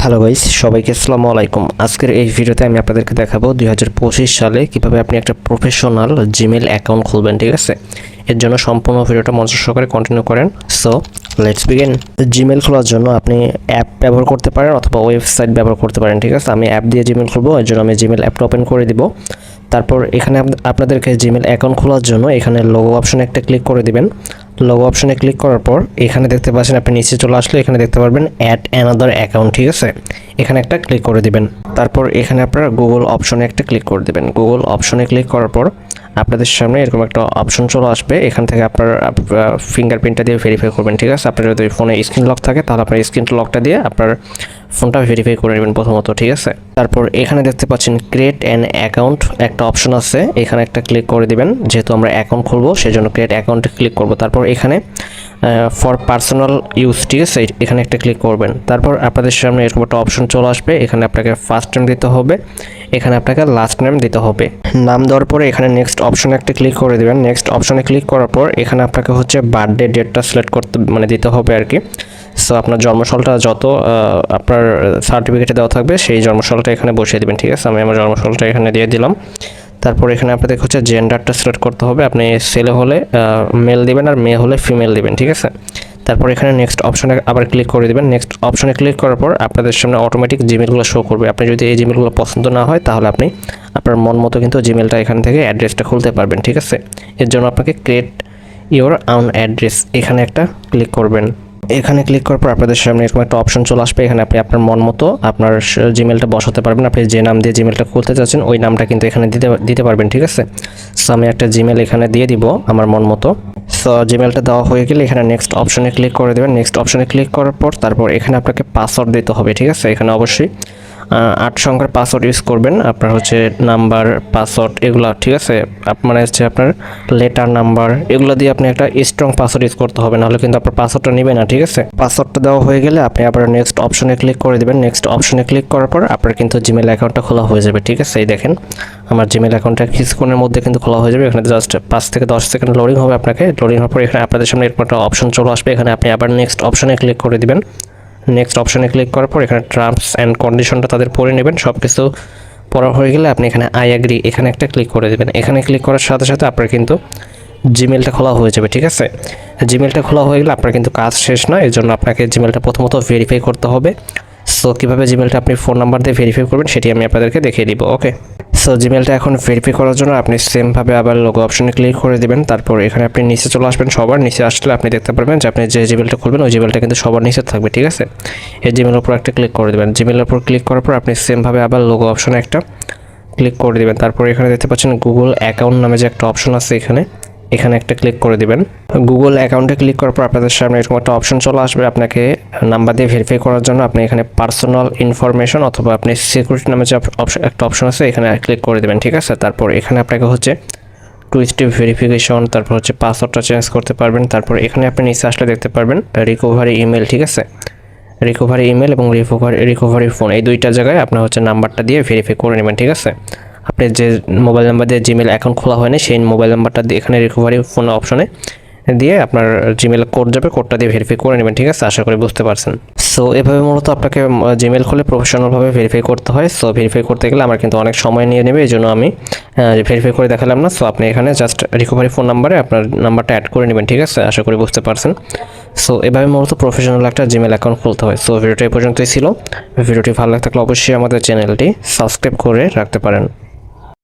Hello guys সবাইকে আসসালামু আলাইকুম। আজকের এই ভিডিওতে আমি আপনাদেরকে দেখাবো দুই হাজার পঁচিশ সালে কীভাবে আপনি একটা প্রফেশনাল জিমেল অ্যাকাউন্ট খুলবেন, ঠিক আছে? এর জন্য সম্পূর্ণ ভিডিওটা মনোযোগ সহকারে কন্টিনিউ করেন। সো লেটস বিগিন জিমেল খোলার জন্য আপনি অ্যাপ ব্যবহার করতে পারেন অথবা ওয়েবসাইট ব্যবহার করতে পারেন, ঠিক আছে? আমি অ্যাপ দিয়ে জিমেল খুলবো, এর জন্য আমি জিমেল অ্যাপটা ওপেন করে দিব। তারপর এখানে আপ- আপনাদেরকে জিমেল অ্যাকাউন্ট খোলার জন্য এখানে লোগো অপশনে একটা ক্লিক করে দিবেন। লোগো অপশনে ক্লিক করার পর, এখানে দেখতে পাচ্ছেন আপনি নিচে চলে আসলে এখানে দেখতে পারবেন অ্যাড অ্যানাদার অ্যাকাউন্ট ঠিক আছে? এখানে একটা ক্লিক করে দিবেন। তারপর এখানে আপনারা গুগল অপশনে একটা ক্লিক করে দেবেন। গুগল অপশনে ক্লিক করার পর আপনাদের সামনে এরকম একটা অপশন চলে আসবে। এখান থেকে আপনার ফিঙ্গারপ্রিন্টটা দিয়ে ভেরিফাই করবেন, ঠিক আছে? আপনার যদি ফোনে স্ক্রিন লক থাকে, তাহলে আপনার স্ক্রিন লকটা দিয়ে আপনার ফোনটা ভেরিফাই করে নেবেন প্রথমত, ঠিক আছে? তারপর এখানে দেখতে পাচ্ছেন ক্রিয়েট অ্যান অ্যাকাউন্ট একটা অপশন আছে। এখানে একটা ক্লিক করে দিবেন। যেহেতু আমরা অ্যাকাউন্ট খুলবো সেই জন্য ক্রিয়েট অ্যাকাউন্টে ক্লিক করব। তারপর এখানে ফর পার্সোনাল ইউজ ঠিক আছে এখানে একটা ক্লিক করবেন। তারপর আপনাদের সামনে এরকম একটা অপশন চলে আসবে। এখানে আপনাকে ফার্স্ট নেম দিতে হবে, এখানে আপনাকে লাস্ট নেম দিতে হবে। নাম দেওয়ার পরে এখানে নেক্সট অপশনে একটা ক্লিক করে দেবেন। নেক্সট অপশনে ক্লিক করার পর এখানে আপনাকে হচ্ছে বার্থডে ডেটটা সিলেক্ট করতে মানে দিতে হবে আর কি সো আপনার জন্মসালটা যত আপনার সার্টিফিকেটে দেওয়া থাকবে, সেই জন্মসালটা এখানে বসিয়ে দেবেন, ঠিক আছে? আমি আমার জন্মসালটা এখানে দিয়ে দিলাম। তারপর এখানে আপনাদের হচ্ছে জেন্ডারটা সিলেক্ট করতে হবে। আপনি ছেলে হলে মেল দিবেন আর মেয়ে হলে ফিমেল দিবেন, ঠিক আছে? তারপর এখানে নেক্সট অপশনে আবার ক্লিক করে দেবেন। নেক্সট অপশনে ক্লিক করার পর আপনাদের সামনে অটোমেটিক জিমেলগুলো শো করবে। আপনি যদি এই জিমেলগুলো পছন্দ না হয়, তাহলে আপনি আপনার মন মতো কিন্তু জিমেলটা এখান থেকে অ্যাড্রেসটা খুলতে পারবেন, ঠিক আছে? এর জন্য আপনাকে ক্রিয়েট ইওর আউন অ্যাড্রেস এখানে একটা ক্লিক করবেন। এখানে ক্লিক করার পর আপনাদের সামনে এরকম একটা অপশন চলে আসবে। এখানে আপনি আপনার মন মতো আপনার জিমেলটা বসাতে পারবেন। আপনি যে নাম দিয়ে জিমেলটা খুলতে চাচ্ছেন, ওই নামটা কিন্তু এখানে দিতে দিতে পারবেন, ঠিক আছে? সো আমি একটা জিমেল এখানে দিয়ে দিব আমার মন মতো। সো জিমেলটা দেওয়া হয়ে গেলে এখানে নেক্সট অপশনে ক্লিক করে দেবেন। নেক্সট অপশনে ক্লিক করার পর তারপর এখানে আপনাকে পাসওয়ার্ড দিতে হবে, ঠিক আছে? এখানে অবশ্যই আট সংখ্যার পাসওয়ার্ড ইউজ করবেন। আপনার হচ্ছে নাম্বার পাসওয়ার্ড এগুলো, ঠিক আছে? মানে হচ্ছে আপনার লেটার নাম্বার এগুলো দিয়ে আপনি একটা স্ট্রং পাসওয়ার্ড ইউজ করতে হবে। নাহলে কিন্তু আপনার পাসওয়ার্ডটা নেবে না, ঠিক আছে? পাসওয়ার্ডটা দেওয়া হয়ে গেলে আপনি আবার নেক্সট অপশনে ক্লিক করে দেবেন। নেক্সট অপশনে ক্লিক করার পর আপনার কিন্তু জিমেল অ্যাকাউন্টটা খোলা হয়ে যাবে, ঠিক আছে? এই দেখেন, আমার জিমেল অ্যাকাউন্টটা কিছুক্ষণের মধ্যে কিন্তু খোলা হয়ে যাবে। এখানে জাস্ট পাঁচ থেকে দশ সেকেন্ড লোডিং হবে আপনাকে। লোডিং হওয়ার পর এখানে আপনাদের সামনে এরকম একটা অপশন চলে আসবে। এখানে আপনি আবার নেক্সট অপশনে ক্লিক করে দিবেন। নেক্সট অপশনে ক্লিক করার পর এখানে টার্মস অ্যান্ড কন্ডিশনটা তাদের পড়ে নেবেন। সব কিছু পড়া হয়ে গেলে আপনি এখানে আই অ্যাগ্রি এখানে একটা ক্লিক করে দেবেন। এখানে ক্লিক করার সাথে সাথে আপনার কিন্তু জিমেলটা খোলা হয়ে যাবে, ঠিক আছে? জিমেলটা খোলা হয়ে গেলে আপনার কিন্তু কাজ শেষ না এর জন্য আপনাকে জিমেলটা প্রথমত ভেরিফাই করতে হবে। সো কীভাবে জিমেলটা আপনি ফোন নাম্বার দিয়ে ভেরিফাই করবেন সেটি আমি আপনাদেরকে দেখিয়ে দিব ওকে সো জিমেলটা এখন ভেরিফাই করার জন্য আপনি সেমভাবে আবার লোগো অপশনে ক্লিক করে দিবেন। তারপর এখানে আপনি নিচে চলে আসবেন সবার। নিচে আসলে আপনি দেখতে পারবেন যে আপনি যে জিমেলটা খুলবেন, ওই জিমেলটা কিন্তু সবার নিচে থাকবে, ঠিক আছে? এই জিমেলের উপর একটা ক্লিক করে দেবেন। জিমেলের উপর ক্লিক করার পর আপনি সেমভাবে আবার লোগো অপশনে একটা ক্লিক করে দিবেন। তারপর এখানে দেখতে পাচ্ছেন গুগল অ্যাকাউন্ট নামে যে একটা অপশন আছে এখানে। এখানে একটা ক্লিক করে দিবেন। গুগল অ্যাকাউন্টে ক্লিক করার পর আপনাদের সামনে এরকম একটা অপশন চলে আসবে আপনাকে নাম্বার দিয়ে ভেরিফাই করার জন্য। আপনি এখানে পার্সোনাল ইনফরমেশন অথবা আপনি সিকিউরিটি নামে যে অপশন একটা অপশন আছে, এখানে ক্লিক করে দেবেন, ঠিক আছে? তারপর এখানে আপনাকে হচ্ছে টু স্টেপ ভেরিফিকেশন তারপর হচ্ছে পাসওয়ার্ডটা চেঞ্জ করতে পারবেন। তারপর এখানে আপনি নিচে আসলে দেখতে পারবেন রিকভারি ইমেল ঠিক আছে? রিকভারি ইমেল এবং রিকোভারি রিকভারি ফোন এই দুইটা জায়গায় আপনার হচ্ছে নাম্বারটা দিয়ে ভেরিফাই করে নেবেন, ঠিক আছে? আপনি যে মোবাইল নাম্বার দিয়ে জিমেল অ্যাকাউন্ট খোলা হয়নি, সেই মোবাইল নাম্বারটা দিয়ে এখানে রিকভারি ফোন অপশনে দিয়ে আপনার জিমেল কোড যাবে কোডটা দিয়ে ভেরিফাই করে নেবেন, ঠিক আছে? আশা করি বুঝতে পারছেন। সো এভাবে মূলত আপনাকে জিমেল খুলে প্রফেশনালভাবে ভেরিফাই করতে হয়। সো ভেরিফাই করতে গেলে আমার কিন্তু অনেক সময় নিয়ে নেবে এই জন্য আমি ভেরিফাই করে দেখালাম না। সো আপনি এখানে জাস্ট রিকভারি ফোন নাম্বারে আপনার নাম্বারটা অ্যাড করে নেবেন, ঠিক আছে? আশা করি বুঝতে পারছেন। সো এভাবে মূলত প্রফেশনাল একটা জিমেল অ্যাকাউন্ট খুলতে হয়। সো ভিডিওটা এই পর্যন্তই ছিল। ভিডিওটি ভালো লাগলে অবশ্যই আমাদের চ্যানেলটি সাবস্ক্রাইব করে রাখতে পারেন।